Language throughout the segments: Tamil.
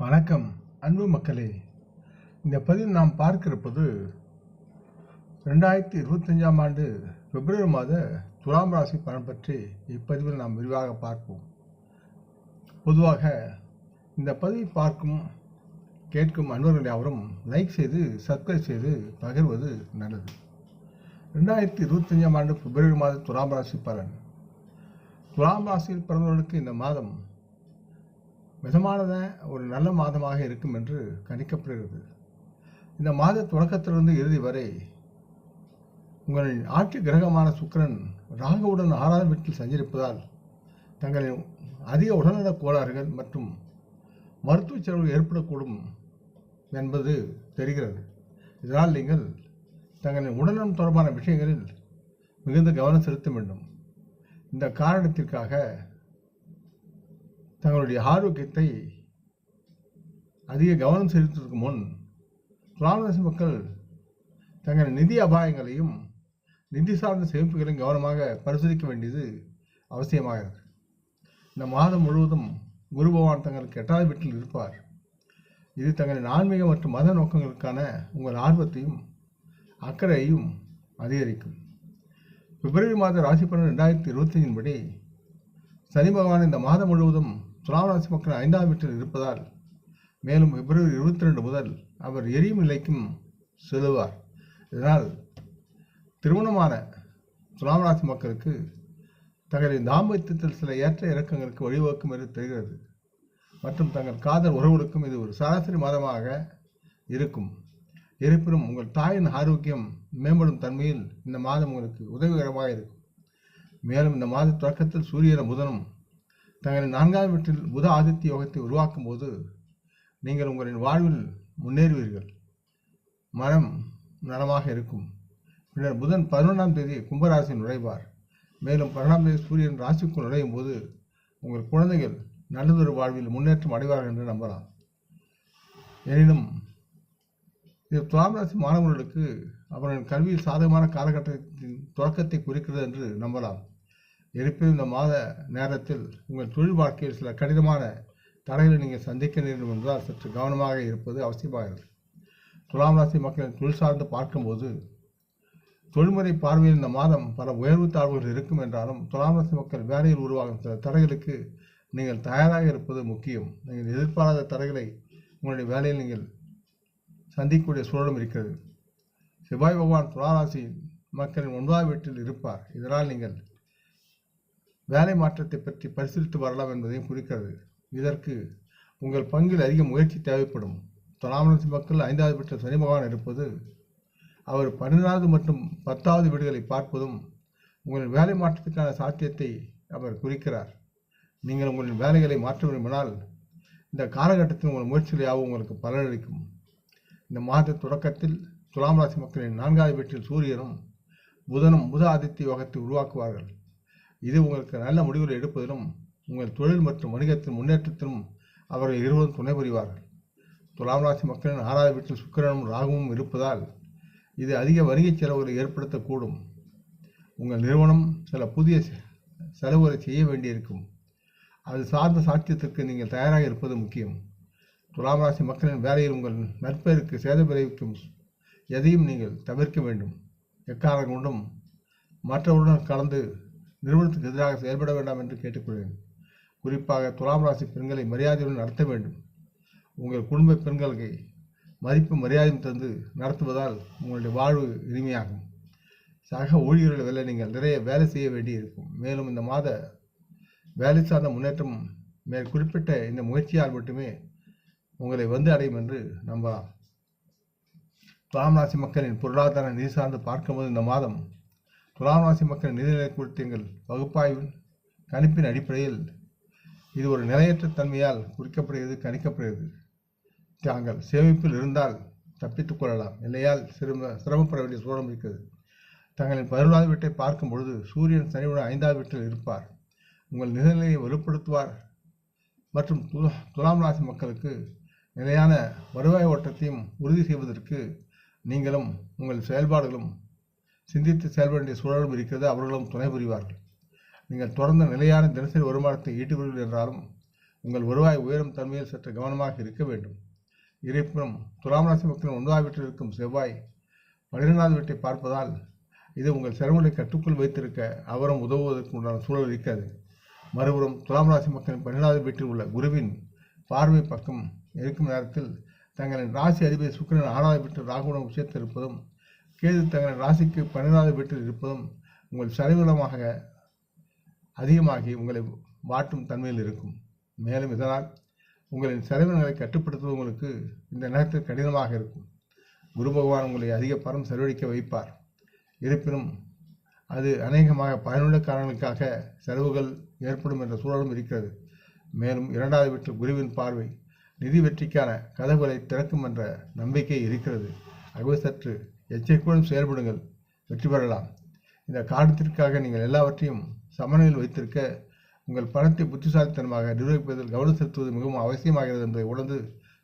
வணக்கம் அன்பு மக்களே. இந்த பதிவில் நாம் பார்க்க இருப்பது ரெண்டாயிரத்தி இருபத்தஞ்சாம் ஆண்டு பிப்ரவரி மாத துலாம் ராசி பலன் பற்றி இப்பதிவில் நாம் விரிவாக பார்ப்போம். பொதுவாக இந்த பதிவை பார்க்கும் கேட்கும் அன்பர்கள் யாவரும் லைக் செய்து சப்ஸ்கிரைப் செய்து பகிர்வது நல்லது. ரெண்டாயிரத்தி இருபத்தஞ்சாம் ஆண்டு பிப்ரவரி மாத துலாம் ராசி பலன். துலாம் ராசியில் பிறந்தவர்களுக்கு இந்த மாதம் மிதமானத ஒரு நல்ல மாதமாக இருக்கும் என்று கணிக்கப்படுகிறது. இந்த மாத தொடக்கத்திலிருந்து இறுதி வரை உங்களின் ஆட்சி கிரகமான சுக்கரன் ராகுவுடன் ஆறாவது வீட்டில் சஞ்சரிப்பதால் தங்களின் அதிக உடல்நல கோளாறுகள் மற்றும் மருத்துவ செலவு ஏற்படக்கூடும் என்பது தெரிகிறது. இதனால் நீங்கள் தங்களின் உடல்நலம் தொடர்பான விஷயங்களில் மிகுந்த கவனம் செலுத்த வேண்டும். இந்த காரணத்திற்காக தங்களுடைய ஆரோக்கியத்தை அதிக கவனம் செலுத்துவதற்கு முன் துலாராசி மக்கள் தங்கள் நிதி அபாயங்களையும் நிதி சார்ந்த சேமிப்புகளையும் கவனமாக பரிசோதிக்க வேண்டியது அவசியமாகிறது இந்த மாதம் முழுவதும் குரு பகவான் தங்களுக்கு எட்டாவது வீட்டில் இருப்பார். இது தங்களின் ஆன்மீக மற்றும் மத நோக்கங்களுக்கான உங்கள் ஆர்வத்தையும் அக்கறையையும் அதிகரிக்கும். பிப்ரவரி மாத ராசி பலன் ரெண்டாயிரத்தி இருபத்தஞ்சின் சனி பகவான் இந்த மாதம் முழுவதும் துலாம் ராசி மக்கள் ஐந்தாம் வீட்டில் இருப்பதால் மேலும் பிப்ரவரி இருபத்தி ரெண்டு முதல் அவர் எரியும் நிலைக்கும் செல்லுவார். இதனால் திருமணமான துலாம் ராசி மக்களுக்கு தங்களின் தாம்பத்தியத்தில் சில ஏற்ற இறக்கங்களுக்கு வழிவகுக்கும் என்று தெரிகிறது. மற்றும் தங்கள் காதல் உறவுகளுக்கும் இது ஒரு சராசரி மாதமாக இருக்கும். இருப்பினும் உங்கள் தாயின் ஆரோக்கியம் மேம்படும் தன்மையில் இந்த மாதம் உங்களுக்கு உதவிகரமாக இருக்கும். மேலும் இந்த மாத தொடக்கத்தில் சூரியன புதனும் தங்களின் நான்காவது வீட்டில் புத ஆதித்ய யோகத்தை உருவாக்கும் போது நீங்கள் உங்களின் வாழ்வில் முன்னேறுவீர்கள். மனம் நலமாக இருக்கும். பின்னர் புதன் பதினொன்றாம் தேதி கும்பராசியில் நுழைவார். மேலும் பதினொன்றாம் தேதி சூரியன் ராசிக்குள் நுழையும் போது உங்கள் குழந்தைகள் நல்லதொரு வாழ்வில் முன்னேற்றம் அடைவார்கள் என்று நம்பலாம். எனினும் இது துலாம் ராசி மாணவர்களுக்கு அவர்களின் கல்வியில் சாதகமான காலகட்டத்தின் தொடக்கத்தை குறிக்கிறது என்று நம்பலாம். இருப்பினும் இந்த மாத நேரத்தில் உங்கள் தொழில் வாழ்க்கையில் சில கடினமான தடைகளை நீங்கள் சந்திக்க நேரிடும் என்றால் சற்று கவனமாக இருப்பது அவசியமாகிறது. துலாம் ராசி மக்களின் தொழில் சார்ந்து பார்க்கும்போது தொழில்முறை பார்வையில் இந்த மாதம் பல உயர்வு தாழ்வுகள் இருக்கும் என்றாலும் துலாம் ராசி மக்கள் வேலையில் உருவாகும் சில தடைகளுக்கு நீங்கள் தயாராக இருப்பது முக்கியம். நீங்கள் எதிர்பாராத தடைகளை உங்களுடைய வேலையில் நீங்கள் சந்திக்கக்கூடிய சூழலும் இருக்கிறது. செவ்வாய் பகவான் துளாராசி மக்களின் ஒன்பதாம் வீட்டில் இருப்பார். இதனால் நீங்கள் வேலை மாற்றத்தை பற்றி பரிசீலித்து வரலாம் என்பதையும் குறிக்கிறது. இதற்கு உங்கள் பங்கில் அதிக முயற்சி தேவைப்படும். துலாமரசி மக்கள் ஐந்தாவது வீட்டில் சனி பகவான் இருப்பது அவர் பன்னிரெண்டாவது மற்றும் பத்தாவது வீடுகளை பார்ப்பதும் உங்களின் வேலை மாற்றத்துக்கான சாத்தியத்தை அவர் குறிக்கிறார். நீங்கள் உங்களின் வேலைகளை மாற்ற விரும்பினால் இந்த காலகட்டத்தில் உங்கள் முயற்சிகள் யாவும் உங்களுக்கு பலனளிக்கும். இந்த மாத தொடக்கத்தில் துலாம் ராசி மக்களின் நான்காவது வீட்டில் சூரியனும் புதனும் புத ஆதித்ய யோகத்தை உருவாக்குவார்கள். இது உங்களுக்கு நல்ல முடிவுகளை எடுப்பதிலும் உங்கள் தொழில் மற்றும் வணிகத்தின் முன்னேற்றத்திலும் அவர்கள் இருவரும் துணை புரிவார்கள். துலாம் ராசி மக்களின் ஆறாவது வீட்டில் சுக்கிரனும் ராகுவும் இருப்பதால் இது அதிக வணிக செலவுகளை ஏற்படுத்தக்கூடும். உங்கள் நிறுவனம் சில புதிய செலவுகளை செய்ய வேண்டியிருக்கும். அது சார்ந்த சாத்தியத்திற்கு நீங்கள் தயாராக இருப்பது முக்கியம். துலாம் ராசி மக்களின் வேலையில் உங்கள் நற்பெயருக்கு சேதம் விளைவிக்கும் எதையும் நீங்கள் தவிர்க்க வேண்டும். எக்காரணம் கொண்டும் மற்றவருடன் கலந்து நிறுவனத்துக்கு எதிராக செயல்பட வேண்டாம் என்று கேட்டுக்கொள்கிறேன். குறிப்பாக துலாம் ராசி பெண்களை மரியாதையுடன் நடத்த வேண்டும். உங்கள் குடும்ப பெண்களுக்கு மதிப்பு மரியாதையும் தந்து நடத்துவதால் உங்களுடைய வாழ்வு இனிமையாகும். சக ஊழியர்கள் வேலை நீங்கள் நிறைய வேலை செய்ய வேண்டியிருக்கும். மேலும் இந்த மாத வேலை சார்ந்த முன்னேற்றம் மேல் குறிப்பிட்ட இந்த முயற்சியால் மட்டுமே உங்களை வந்து அடையும் என்று நம்பலாம். துலாம் ராசி மக்களின் பொருளாதார நிதி சார்ந்து பார்க்கும்போது இந்த மாதம் துலாம் ராசி மக்களின் நிதிநிலை குறித்து எங்கள் பகுப்பாய்வின் கணிப்பின் அடிப்படையில் இது ஒரு நிலையற்ற தன்மையால் குறிக்கப்படுகிறது கணிக்கப்படுகிறது. தாங்கள் சேமிப்பில் இருந்தால் தப்பித்துக் கொள்ளலாம். இல்லையால் சிரம சிரமப்பட வேண்டிய சூழலும் இருக்கிறது. தங்களின் பதினொன்றாவது வீட்டை பார்க்கும் பொழுது சூரியன் சனியுடன் ஐந்தாவது வீட்டில் இருப்பார். உங்கள் நிதிநிலையை வலுப்படுத்துவார். மற்றும் துலா துலாம் ராசி மக்களுக்கு நிலையான வருவாய் ஓட்டத்தையும் உறுதி செய்வதற்கு நீங்களும் உங்கள் செயல்பாடுகளும் சிந்தித்து செயல்பட வேண்டிய சூழலும் இருக்கிறது. அவர்களும் துணை புரிவார்கள். நீங்கள் தொடர்ந்து நிலையான தினசரி வருமானத்தை ஈட்டுவீர்கள் என்றாலும் உங்கள் வருவாய் உயரும் தன்மையில் சற்று கவனமாக இருக்க வேண்டும். இருப்பினும் துலாம் ராசி மக்களின் ஒன்பதாம் வீட்டில் இருக்கும் செவ்வாய் பன்னிரெண்டாவது வீட்டை பார்ப்பதால் இது உங்கள் செலவுகளை கட்டுக்குள் வைத்திருக்க அவரும் உதவுவதற்கு உண்டான சூழல் இருக்காது மறுபுறம் துலாம் ராசி மக்களின் பன்னிரெண்டாவது வீட்டில் உள்ள குருவின் பார்வை பக்கம் இருக்கும் நேரத்தில் தங்களின் ராசி அதிபதி சுக்கிரன் ஆறாவது வீட்டில் ராகுடன் உச்சத்திருப்பதும் இருப்பதும் கேது தங்கள் ராசிக்கு பன்னிரெண்டாவது வீட்டில் இருப்பதும் உங்கள் செலவினமாக அதிகமாகி உங்களை வாட்டும் தன்மையில் இருக்கும். மேலும் இதனால் உங்களின் செலவினங்களை கட்டுப்படுத்துவது உங்களுக்கு இந்த நேரத்தில் கடினமாக இருக்கும். குரு பகவான் உங்களை அதிக பரம் செலவழிக்க வைப்பார். இருப்பினும் அது அநேகமாக பயனுள்ள காரணங்களுக்காக செலவுகள் ஏற்படும் என்ற சூழலும் இருக்கிறது. மேலும் இரண்டாவது வீட்டில் குருவின் பார்வை நிதி வெற்றிக்கான கதவுகளை திறக்கும் என்ற நம்பிக்கை இருக்கிறது. ஆகவே சற்று எச்சரிக்கையுடன் செயல்படுங்கள். வெற்றி பெறலாம். இந்த காரணத்திற்காக நீங்கள் எல்லாவற்றையும் சமநிலையில் வைத்திருக்க உங்கள் பணத்தை புத்திசாலித்தனமாக நிர்வகிப்பதில் கவனம் செலுத்துவது மிகவும் அவசியமாகிறது என்பதை உணர்ந்து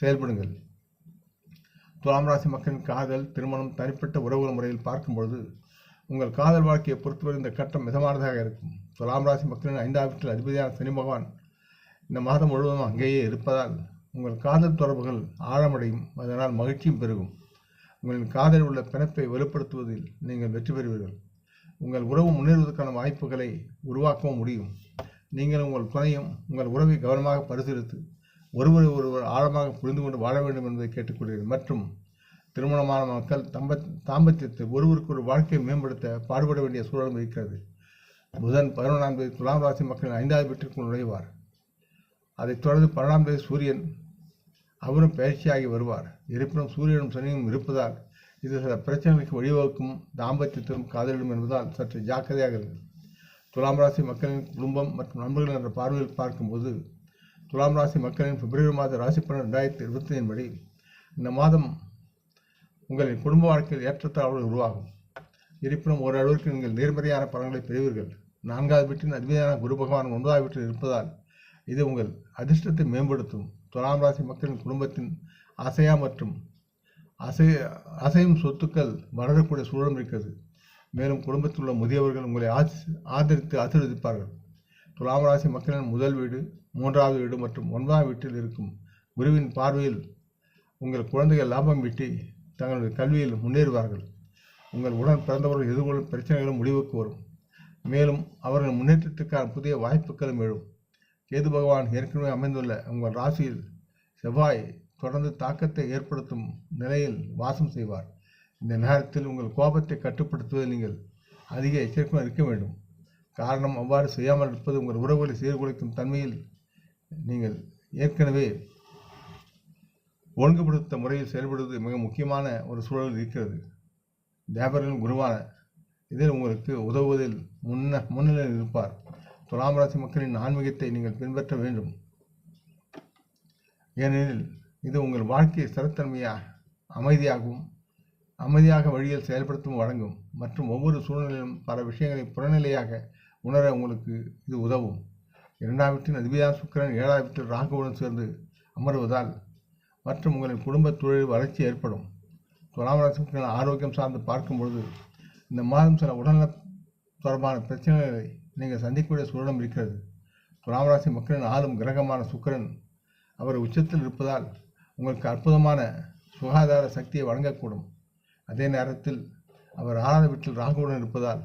செயல்படுங்கள். துலாம் ராசி மக்களின் காதல் திருமணம் தனிப்பட்ட உறவுகள் முறையில் பார்க்கும்பொழுது உங்கள் காதல் வாழ்க்கையை பொறுத்தவரை இந்த கட்டம் மிதமானதாக இருக்கும். துலாம் ராசி மக்களின் ஐந்தாம் வீட்டில் அதிபதியான சனி பகவான் இந்த மாதம் முழுவதும் அங்கேயே இருப்பதால் உங்கள் காதல் தொடர்புகள் ஆழமடையும். அதனால் மகிழ்ச்சியும் பெருகும். உங்களின் காதலில் உள்ள பிணைப்பை வலுப்படுத்துவதில் நீங்கள் வெற்றி பெறுவீர்கள். உங்கள் உறவு முன்னேறுவதற்கான வாய்ப்புகளை உருவாக்கவும் முடியும். நீங்கள் உங்கள் துணையும் உங்கள் உறவை கவனமாக பரிசீலித்து ஒருவரை ஒருவர் ஆழமாக புரிந்து கொண்டு வாழ வேண்டும் என்பதை கேட்டுக்கொள்கிறேன். மற்றும் திருமணமான மக்கள் தம்ப தாம்பத்தியத்தை ஒருவருக்கு ஒரு வாழ்க்கையை மேம்படுத்த பாடுபட வேண்டிய சூழலும் இருக்கிறது. புதன் பதினொன்றாம் தேதி துலாம் ராசி மக்களின் ஐந்தாவது வீட்டிற்குள் நுழைவார். அதைத் தொடர்ந்து பன்னெண்டாம் தேதி சூரியன் அவரும் பயிற்சியாகி வருவார். இருப்பினும் சூரியனும் சனியும் இருப்பதால் இது சில பிரச்சனைகளுக்கு வழிவகுக்கும் தாம்பத்தியத்திலும் காதலிடும் என்பதால் சற்று ஜாக்கிரதையாக இருக்கும் துலாம் ராசி மக்களின் குடும்பம் மற்றும் நண்பர்கள் என்ற பார்வையில் பார்க்கும்போது துலாம் ராசி மக்களின் பிப்ரவரி மாத ராசி பலன் ரெண்டாயிரத்தி இருபத்தி படி இந்த மாதம் உங்களின் குடும்ப வாழ்க்கையில் ஏற்றத்தாழ்வுகள் உருவாகும். இருப்பினும் ஓரளவிற்கு நீங்கள் நேர்மறையான பலன்களை பெறுவீர்கள். நான்காவது வீட்டின் அதிபதியான குரு பகவான் ஒன்பதாவது வீட்டில் இருப்பதால் இது உங்கள் அதிர்ஷ்டத்தை மேம்படுத்தும். துலாம் ராசி மக்களின் குடும்பத்தின் அசையா மற்றும் அசை அசையும் சொத்துக்கள் வளரக்கூடிய சூழலும் இருக்கிறது. மேலும் குடும்பத்தில் உள்ள முதியவர்கள் உங்களை ஆசி ஆதரித்து ஆசீர்வதிப்பார்கள். துலாம் ராசி மக்களின் முதல் வீடு மூன்றாவது வீடு மற்றும் ஒன்பதாம் வீட்டில் இருக்கும் குருவின் பார்வையில் உங்கள் குழந்தைகள் லாபம் ஈட்டி தங்களுடைய கல்வியில் முன்னேறுவார்கள். உங்கள் உடன் பிறந்தவர்கள் எதிர்கொள்ளும் பிரச்சனைகளும் முடிவுக்கு வரும். மேலும் அவர்கள் முன்னேற்றத்திற்கான புதிய வாய்ப்புகளும் எழும். கேது பகவான் ஏற்கனவே அமைந்துள்ள உங்கள் ராசியில் செவ்வாய் தொடர்ந்து தாக்கத்தை ஏற்படுத்தும் நிலையில் வாசம் செய்வார். இந்த நேரத்தில் உங்கள் கோபத்தை கட்டுப்படுத்துவதில் நீங்கள் அதிக எச்சரிக்கையாக இருக்க வேண்டும். காரணம் அவ்வாறு செய்யாமல் இருப்பது உங்கள் உறவுகளை சீர்குலைக்கும் தன்மையில் நீங்கள் ஏற்கனவே ஒழுங்குபடுத்த முறையில் செயல்படுவது மிக முக்கியமான ஒரு சூழல் இருக்கிறது. தேவர்களின் குருவான இதில் உங்களுக்கு உதவுவதில் முன்ன முன்னிலையில் இருப்பார். துலாம் ராசி மக்களின் ஆன்மீகத்தை நீங்கள் பின்பற்ற வேண்டும். ஏனெனில் இது உங்கள் வாழ்க்கையை சிறத்தன்மையாக அமைதியாகவும் அமைதியாக வழியில் செயல்படுத்தவும் வழங்கும் மற்றும் ஒவ்வொரு சூழ்நிலையிலும் பல விஷயங்களை புறநிலையாக உணர உங்களுக்கு இது உதவும். இரண்டாம் வீட்டின் அதிபதியான சுக்கிரன் ஏழாம் வீட்டில் ராகுவுடன் சேர்ந்து அமர்வதால் மற்றும் உங்களின் குடும்ப தொழில் வளர்ச்சி ஏற்படும். துலாம் ராசிக்கான மக்களின் ஆரோக்கியம் சார்ந்து பார்க்கும்பொழுது இந்த மாதம் சில உடல்நல தொடர்பான பிரச்சனைகளை நீங்கள் சந்திக்கக்கூடிய சூழலும் இருக்கிறது. துலாம் ராசி மக்களின் ஆளும் கிரகமான சுக்கிரன் அவர் உச்சத்தில் இருப்பதால் உங்களுக்கு அற்புதமான சுகாதார சக்தியை வழங்கக்கூடும். அதே நேரத்தில் அவர் ஆறாவது வீட்டில் ராகுவுடன் இருப்பதால்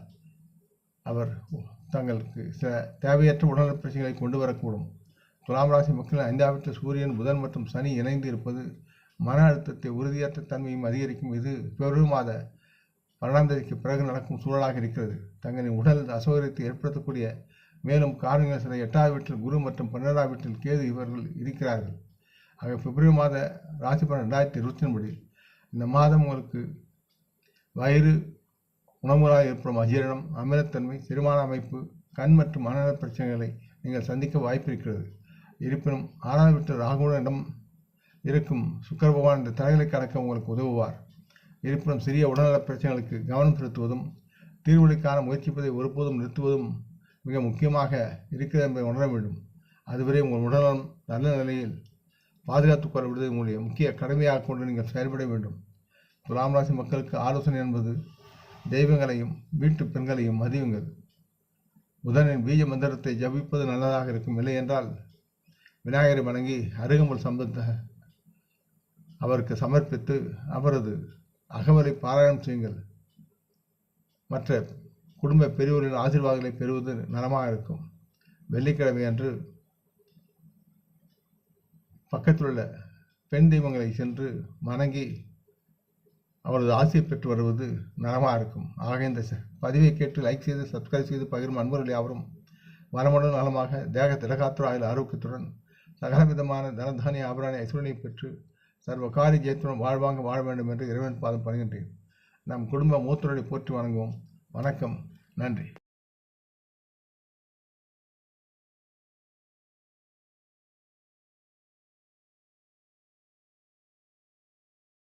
அவர் தங்களுக்கு சில தேவையற்ற உடல்நல பிரச்சனைகளை கொண்டு வரக்கூடும். துலாம் ராசி மக்களின் ஐந்தாம் வீட்டில் சூரியன் புதன் மற்றும் சனி இணைந்து இருப்பது மன அழுத்தத்தை உறுதியற்ற தன்மையும் அதிகரிக்கும். இது பெருமாத மாத பன்னெண்டாம் தேதிக்கு பிறகு நடக்கும் சூழலாக இருக்கிறது. தங்களின் உடல் அசௌகரியத்தை ஏற்படுத்தக்கூடிய மேலும் காரணங்கள் சில எட்டாவது வீட்டில் குரு மற்றும் பன்னெண்டாவது வீட்டில் கேது இவர்கள் இருக்கிறார்கள். ஆக பிப்ரவரி மாத ராசி பலன் ரெண்டாயிரத்தி இருபத்தின் படி இந்த மாதம் உங்களுக்கு வயிறு உணவுகளால் ஏற்படும் அஜீரணம் அமிலத்தன்மை செரிமான அமைப்பு கண் மற்றும் மனநல பிரச்சனைகளை நீங்கள் சந்திக்க வாய்ப்பு இருக்கிறது. இருப்பினும் ஆறாவது வீட்டில் ராகுவனிடம் இருக்கும் சுக்கர பகவான் இந்த தடைகளை கடக்க உங்களுக்கு உதவுவார். இருப்பினும் சிறிய உடல்நல பிரச்சனைகளுக்கு கவனம் செலுத்துவதும் தீர்வுகளுக்கான முயற்சிப்பதை ஒருபோதும் நிறுத்துவதும் மிக முக்கியமாக இருக்கிறது என்பதை உணர வேண்டும். அதுவரை உங்கள் உடல்நலம் நல்ல நிலையில் பாதுகாத்துக் கொள்ள விடுவதை உங்களுடைய முக்கிய கடமையாக கொண்டு நீங்கள் செயல்பட வேண்டும். துலாம் ராசி மக்களுக்கு ஆலோசனை என்பது தெய்வங்களையும் வீட்டு பெண்களையும் மதியுங்கள். புதனின் பீஜ மந்திரத்தை ஜபிப்பது நல்லதாக இருக்கும். இல்லை என்றால் விநாயகரை வணங்கி அருகம்புல் சம்பந்த அவருக்கு சமர்ப்பித்து அவரது அகவரை பாராயணம் செய்யுங்கள். மற்ற குடும்ப பெரியோரின் ஆசீர்வாதங்களை பெறுவது நலமாக இருக்கும். வெள்ளிக்கிழமை அன்று பக்கத்தில் உள்ள பெண் தெய்வங்களை சென்று வணங்கி அவரது ஆசையை பெற்று வருவது நலமாக இருக்கும். ஆக இந்த பதிவை கேட்டு லைக் செய்து சப்ஸ்கிரைப் செய்து பகிரும் அன்பர்கள் யாவரும் வரமுடன் நலமாக தேக திடகாத்திர ஆயுள் ஆரோக்கியத்துடன் சகல விதமான தனதானிய ஆபராணி ஐஸ்வரனை பெற்று சர்வ காரிய ஜெயத்துடன் வாழ்வாங்க வாழ வேண்டும் என்று இறைவன் பாதம் பணிகின்றேன். நம் குடும்ப மூத்தருடைய போற்றி வணங்குவோம். வணக்கம். நன்றி.